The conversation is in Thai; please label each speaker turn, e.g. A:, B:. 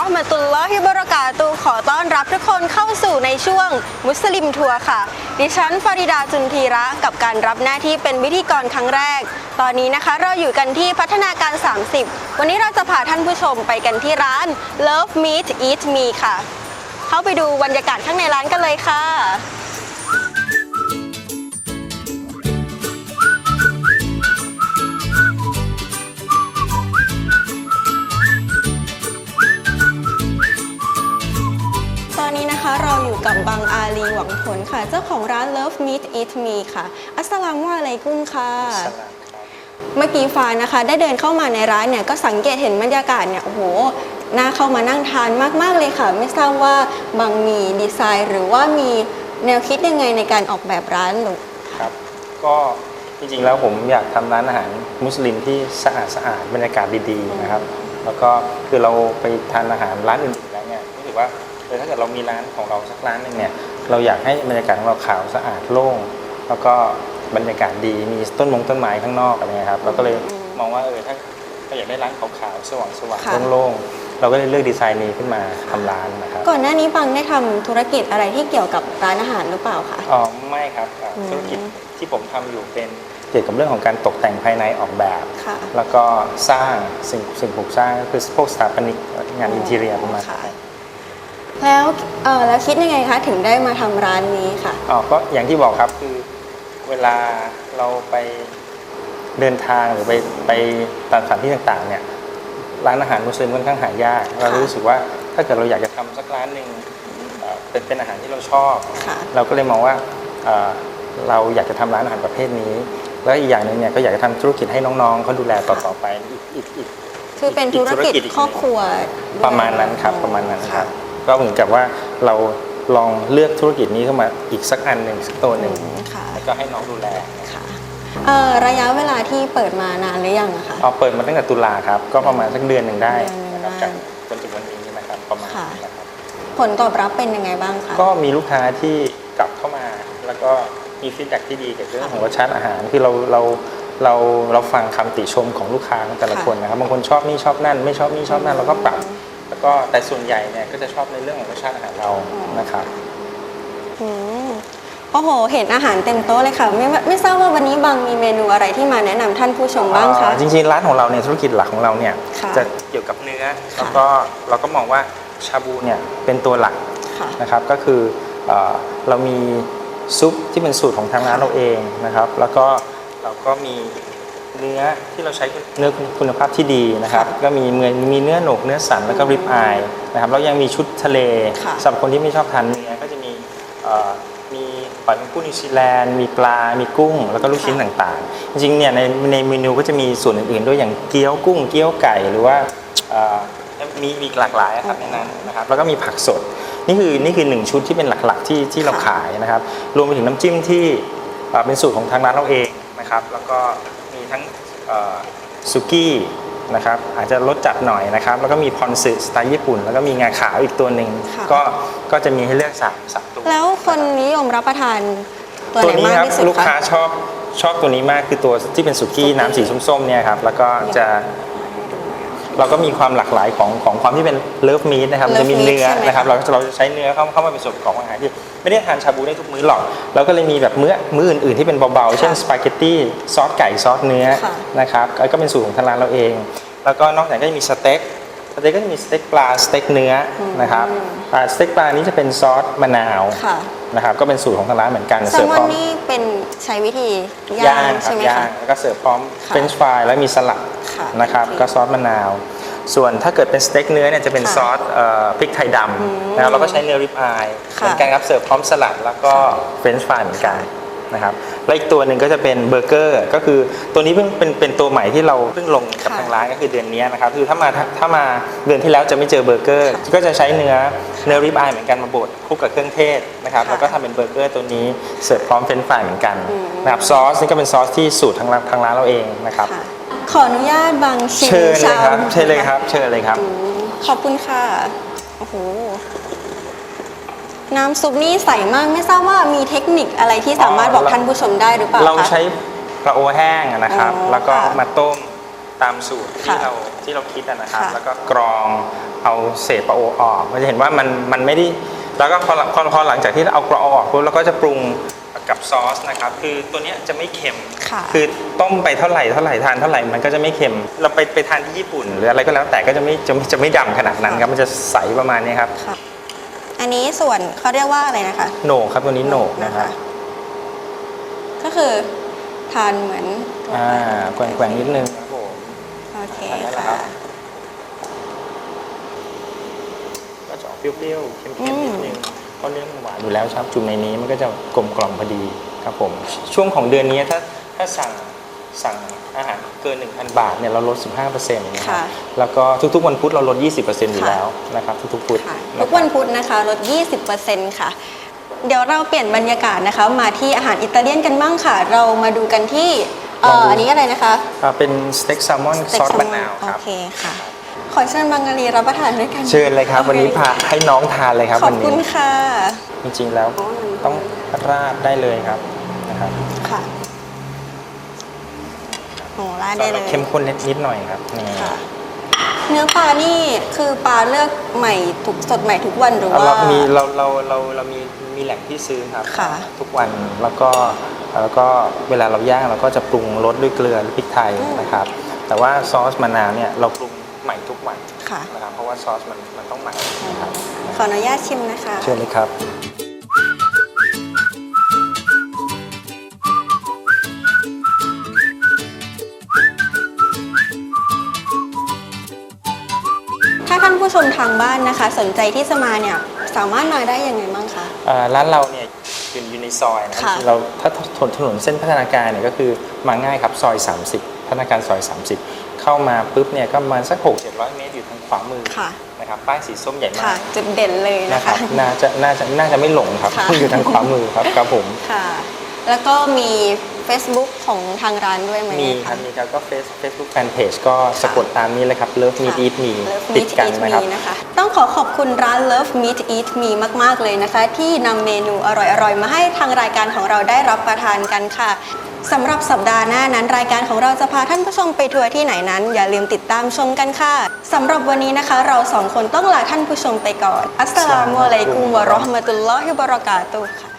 A: ะตุลลอฮิบะเราะกาตูขอต้อนรับทุกคนเข้าสู่ในช่วงมุสลิมทัวร์ค่ะ ดิฉันฟาริดาจุนทีระกับการรับหน้าที่เป็นวิธีกรครั้งแรก ตอนนี้นะคะเราอยู่กันที่พัฒนาการ 30 วันนี้เราจะพาท่านผู้ชมไปกันที่ร้าน Love Meet Eat Me ค่ะ เข้าไปดูบรรยากาศข้างในร้านกันเลยค่ะ เราอยู่กับบังอาลีหวังผลค่ะ เจ้าของร้าน Love Meet Eat Me ค่ะ อัสสลามุอะลัยกุ้มค่ะ เมื่อกี้ฟ้านะคะ ได้เดินเข้ามาในร้านเนี่ยก็สังเกตเห็นบรรยากาศเนี่ยโอ้โหน่าเข้ามานั่งทานมากๆเลยค่ะ ไม่ทราบว่าบางมีดีไซน์ หรือว่ามีแนวคิดยังไงในการออกแบบร้านหรือ
B: ครับ ก็จริงๆแล้วผมอยากทำร้านอาหารมุสลิมที่สะอาดสะอาดบรรยากาศดีๆนะครับ แล้วก็คือเราไปทานอาหารร้านอื่นๆแล้วเนี่ยรู้สึกว่า เออถ้าเกิดเรามีร้านของเราสักร้านหนึ่งเนี่ยเราอยากให้บรรยากาศของเราขาวสะอาดโล่ง แล้วก็บรรยากาศดีมีต้นมงต้นไม้ข้างนอกอะไรเงี้ยครับเราก็เลยมองว่าเออถ้าเราอยากได้ร้านขาวๆสว่างๆ
A: ค่ะ
B: โล่งๆเราก็เลยเลือกดีไซน์นี้ขึ้นมาทำร้านนะครับ
A: ก่อนหน้านี้บังได้ทำธุรกิจอะไรที่เกี่ยวกับร้านอาหารหรือเปล่าคะ
B: อ๋อไม่ครับอ่า
A: อืม
B: ธุรกิจที่ผมทำอยู่เป็นเกี่ยวกับเรื่องของการตกแต่งภายในออกแบบ
A: ค่ะ
B: แล้วก็สร้างสิ่งสิ่งปลูกสร้างก็คือพวกสถาปนิกงานอินทีเรียประมาณ
A: ค่ะ
B: นั้น
A: แล้วเออแล้วคิดยังไงคะถึงได้มาทำร้านนี้ค่ะ
B: อ๋อก็อย่างที่บอกครับคือเวลาเราไปเดินทางหรือไปไปตามสถานที่ต่างๆเนี่ยร้านอาหารมุสลิมค่อนข้างหายาก เรารู้สึกว่าถ้าเกิดเราอยากจะทำสักร้านหนึ่งเอ่อเป็นเป็นอาหารที่เราชอบ
A: ค่ะ
B: เราก็เลยมองว่าเอ่อเราอยากจะทำร้านอาหารประเภทนี้ แล้วอีกอย่างหนึ่งเนี่ยก็อยากจะทำธุรกิจให้น้องๆเขาดูแลต่อๆไปอีกอีกอีก
A: คือเป็นธุรกิจ
B: อีกธุรกิจอีก
A: ครอบครัวด้วย
B: ประมาณนั้นครับประมาณนั้นค
A: ค่ะ
B: รับ ก็เหมือนกับว่าเราลองเลือกธุรกิจนี้เข้ามาอีกสักอันหนึ่งสักตัวหนึ่ง
A: อืมค่ะ
B: แล้วก็ให้น้องดูแล
A: ค่ะเอ่อระยะเวลาที่เปิดมานานหรือยังอะคะ
B: เอาเปิดมาตั้งแต่ตุลาครับ ก็ประมาณสักเดือนหนึ่งได้
A: เดือนหนึ่ง
B: นะครับ
A: ได้
B: จากจนถึงวันนี้นะครับประมาณ
A: ค่ะ
B: นี้นะครับ
A: ผลตอบรับเป็นยังไงบ้างคะ
B: ก็มีลูกค้าที่กลับเข้ามาแล้วก็มีฟีดแบ็กที่ดีเกี่ยวกับเรื่องของรสชาติอาหารคือเราเราเราเราฟังคำติชมของลูกค้าของแต่ละ
A: ค่ะ
B: คนนะครับบางคนชอบนี่ชอบนั่น ไม่ชอบนี่ชอบนั่นเราก็ปรับ แล้วก็แต่ส่วนใหญ่เนี่ยก็จะชอบในเรื่องของรสชาติอาหารเรานะครับ
A: อืมโอ้โห เห็นอาหารเต็มโต๊ะเลยค่ะ ไม่ไม่ทราบว่าวันนี้บางมีเมนูอะไรที่มาแนะนำท่านผู้ชมบ้างคะ
B: อ่าจริงๆร้านของเราเนี่ยธุรกิจหลักของเราเนี่ย
A: ค่ะ
B: จะเกี่ยวกับเนื้อแล้วก็เราก็มองว่าชาบูเนี่ยเป็นตัวหลัก
A: ค่ะ
B: นะครับก็คือเอ่อเรามีซุปที่เป็นสูตรของทางร้านเราเองนะครับ แล้วก็เราก็มี เนื้อที่เราใช้เนื้อคุณภาพที่ดีนะครับ ก็มีเมือมีเนื้อหนกเนื้อสันแล้วก็ริบอายนะครับแล้วยังมีชุดทะเล
A: ค่ะ
B: สำหรับคนที่ไม่ชอบทานเนื้อก็จะมีเอ่อมีปลาเป็นกุ้งนิวซีแลนด์มีปลา มีกุ้ง แล้วก็ลูกชิ้นต่างๆ จริงๆเนี่ยในในเมนูก็จะมีส่วนอื่นๆ ด้วยอย่างเกี๊ยวกุ้งเกี๊ยวไก่หรือว่าเอ่อมีมีอีกหลากหลายอะครับในนั้นนะครับแล้วก็มีผักสดนี่คือนี่คือหนึ่งชุดที่เป็นหลักๆที่ที่เรา
A: ค่ะ
B: ขายนะครับ รวมไปถึงน้ำจิ้มที่เอ่อเป็นสูตรของทางร้านเราเองนะครับ แล้วก็มีทั้งเอ่อ ซุกี้นะครับอาจจะรสจัดหน่อยนะครับ แล้วก็มีพอนซึสไตล์ญี่ปุ่น แล้วก็มีงาขาวอีกตัวหนึ่ง
A: ค่ะ
B: ก็ก็จะมีให้เลือกสามสามตัว
A: แล้วคนนิยมรับประทานตัว
B: ตัว
A: ไหน
B: นี้
A: มาก
B: ครับ
A: ที่สุด
B: ลูกค้า
A: คะ
B: ชอบชอบตัวนี้มากคือตัวที่เป็นสุกี้
A: สุกี้
B: น้ำสีส้มๆเนี่ยครับแล้วก็จะ เราก็มีความหลากหลายของของความที่เป็นเลิฟมี t นะครับมันจะมี
A: Love meat
B: เนื้อ
A: ใช่ไหม
B: นะครับ
A: คะ
B: เราเราจะใช้เนื้อเข้าเข้ามาเป็นส่วนประกอบของอาหารที่ไม่ได้ทานชาบูได้ทุกมื้อหรอกเราก็เลยมีแบบมื้อมื้ออื่นๆที่เป็นเบาๆ เช่นสปาเกตตี้ซอสไก่ซอสเนื้อ
A: ค่ะ
B: นะครับก็เป็นสูตรของทางร้านเราเอง แล้วก็นอกจากนั้นก็จะมีสเต็กสเต็กก็จะมีสเต็กปลาสเต็กเนื้ออนะครับอ่าสเต็กปลานี้จะเป็นซอสมะนาว
A: ค่ะ
B: นะครับก็เป็นสูตรของทางร้านเหมือนกัน
A: แซล
B: เสิร์ฟ
A: มอ
B: พ
A: น
B: ร้อม
A: นี่เป็นใช้วิธี
B: ย่า
A: ย่าง
B: งครั
A: ใช่
B: บ
A: ไหม
B: ย่าง
A: คะ
B: แล้วก็เสิร์ฟพร้อม
A: ค่ะ
B: เฟรนช์ฟรายแล้วมีสลัด
A: ค่ะ
B: นะครับ
A: โอเค
B: ก็ซอสมะนาว ส่วนถ้าเกิดเป็นสเต็กเนื้อเนี่ยจะเป็น
A: ค่ะ
B: ซอสเอ่อพริกไทยดำนะครับเราก็ใช้เนื้อริบอาย
A: ค่ะ
B: เหมือนกันครับเสิร์ฟพร้อมสลัดแล้วก็เฟรนช์ฟรายเหมือนกันนะครับแล้วอีกตัวหนึ่งก็จะเป็นเบอร์เกอร์ก็คือตัวนี้เพิ่งเป็นเป็นตัวใหม่ที่เราเพิ่งลงกับ
A: ค่ะ
B: ทางร้านก็คือเดือนนี้นะครับคือถ้ามาถ้ามาเดือนที่แล้วจะไม่เจอเบอร์เกอร์ ก็จะใช้เนื้อเนื้อริบอายเหมือนกันมาบดคลุกกับเครื่องเทศนะครับ
A: ค่ะ
B: แล้วก็ทำเป็นเบอร์เกอร์ตัวนี้เสิร์ฟพร้อมเฟรนช์ฟรายเหมือนกัน
A: อืม
B: นะครับซอสนี่ก็เป็นซอสที่สูตรทางร้านทางร้านเราเองนะครับ
A: ค่ะ ขออนุญาตบางชิม
B: เชิญเลยครับ
A: ชาม
B: เชิญเลยครับ เชิญเลยครับ
A: อืมขอบคุณค่ะ โอ้โห น้ำซุปนี่ใสมาก ไม่ทราบว่ามีเทคนิคอะไรที่สามารถ
B: อ๋อ
A: บอก
B: เรา
A: ท่านผู้ชมได้หรือเปล่า
B: เรา
A: คะ
B: ใช้กระโอแห้งนะครับ
A: อ๋อ
B: แล้วก็
A: ค่ะ
B: มาต้มตามสูตรที่
A: ค่ะ
B: เราที่เราคิดอะนะครับ
A: ค่ะ
B: แล้วก็กรองเอาเศษปลาโอออกเราจะเห็นว่ามันมันไม่ได้ แล้วก็พอหลังพอพอหลังจากที่เราเอากรองออกปุ๊บเราก็จะปรุง กับซอสนะครับ คือตัวเนี้ยจะไม่เค็ม
A: ค่ะ
B: คือต้มไปเท่าไหร่เท่าไหร่ทานเท่าไหร่มันก็จะไม่เค็ม เราไปไปทานที่ญี่ปุ่น หรืออะไรก็แล้วแต่ก็จะไม่จะไม่จะไม่ดำขนาดนั้นครับมันจะใสประมาณนี้ครับ
A: ค่ะ อันนี้ส่วนเขาเรียกว่าอะไรนะคะ
B: โหนกครับตัวนี้โหนกนะครับ
A: ก็คือทานเหมือนทั่ว
B: อ่า
A: ไป
B: แกว่งๆนิดนึงครับผม
A: โอเค
B: ทานได้แล้วครั
A: ค่ะ
B: บก็จะออกเปรี้ยวๆเค็มๆนิดนึง เพราะเนื้อมันหวานอยู่แล้วครับ จุ่มในนี้มันก็จะกลมกล่อมพอดีครับผม ช่วงของเดือนนี้ถ้าถ้าสั่งสั่งอาหารเกิน 1,000 บาทเนี่ยเราลด 15%นะครั
A: ค่ะ
B: บแล้วก็ทุกๆวันพุธเราลด 20%อยู่แล้วนะครับทุกๆพุธ
A: ค่ะะทุก
B: ครับ
A: วันพุธนะคะลด 20%ค่ะ เดี๋ยวเราเปลี่ยนบรรยากาศนะคะ มาที่อาหารอิตาเลียนกันบ้างค่ะ เรามาดูกันที่เอ่
B: ลอง
A: อ
B: ดู
A: อันนี้อะไรนะคะ
B: อ่าเป็นสเต็กแซลมอน
A: สเต็ก
B: ซอส
A: แซล
B: มะ
A: มอน
B: นาวครับ
A: โอเคค่ะ ขอเชิญบังกะลีรับประทานด้วยกัน
B: เชิญเลยครับ
A: โอ
B: วันนี้พาให้น้องทานเลยครับ
A: ขอ
B: วั
A: บ
B: น
A: คุ
B: นี้
A: ณค่ะ
B: จริงๆแล้ว
A: อ๋อ
B: ต้องราดได้เลยครับนะครับ
A: ค่ะโอ้ราดได้เลย
B: เข้มข้นนิดๆหน่อยครับนี่
A: ค่ะ เนื้อปลานี่คือปลาเลือกใหม่ทุกสดใหม่ทุกวันหรือว่า
B: เรามีเราเราเราเรามีมีแหล่งที่ซื้อครับ
A: ค่ะ
B: ทุกวันแล้วก็แล้วก็เวลาเราย่างเราก็จะปรุงรสด้วยเกลือและพริกไทย
A: อืม
B: นะครับ แต่ว่าซอสมะนาวเนี่ยเราปรุง ใหม่ทุกวัน
A: ค่ะ
B: นะครับเพราะว่าซอสมันมันต้องใหม่นะครับ
A: ขออนุญาตชิมนะคะ
B: เชิญเลยครับ
A: ถ้าท่านผู้ชมทางบ้านนะคะ สนใจที่จะมาเนี่ยสามารถมาได้ยังไงบ้างคะ
B: เอ่อร้านเราเนี่ยอยู่อยู่ในซอยนะ
A: ค่ะ
B: เราถ้าถนนถนนเส้นพัฒนาการเนี่ยก็คือมาง่ายครับซอย 30 พัฒนาการซอย 30 เข้ามาปุ๊บเนี่ยก็ประมาณสัก 6 700 เมตรอยู่ทางขวามือ
A: ค่ะ
B: นะครับป้ายสีส้มใหญ่
A: ค่ะ
B: มาก
A: จุดเด่นเลย
B: นะ
A: นะ
B: ครั
A: คะ
B: บน่าจะน่าจะน่าจะไม่หลงครับ
A: ค่ะ
B: อยู่ทางขวามือครับครับผม
A: ค่ะ แล้วก็มี Facebook ของทางร้านด้วยไหม
B: มี
A: คะ
B: ครับมีครับก็เฟซเฟซบุ๊กแฟนเพจก็สะกดตามนี้เลยครับ Love Meet Eat Me
A: Love
B: ติด
A: Meet
B: กัน
A: Eat
B: นะครับ
A: Me นะคะ ต้องขอขอบคุณร้าน Love Meet Eat Me มาก ๆ เลยนะคะ ที่นำเมนูอร่อย ๆ มาให้ทางรายการของเราได้รับประทานกันค่ะ สำหรับสัปดาห์หน้านั้น รายการของเราจะพาท่านผู้ชมไปทัวร์ที่ไหนนั้น อย่าลืมติดตามชมกันค่ะสำหรับวันนี้นะคะ เราสองคนต้องลาท่านผู้ชมไปก่อน อัสสลามุอะลัยกุมวะเราะห์มะตุลลอฮิวะบะเราะกาตุฮ์ค่ะ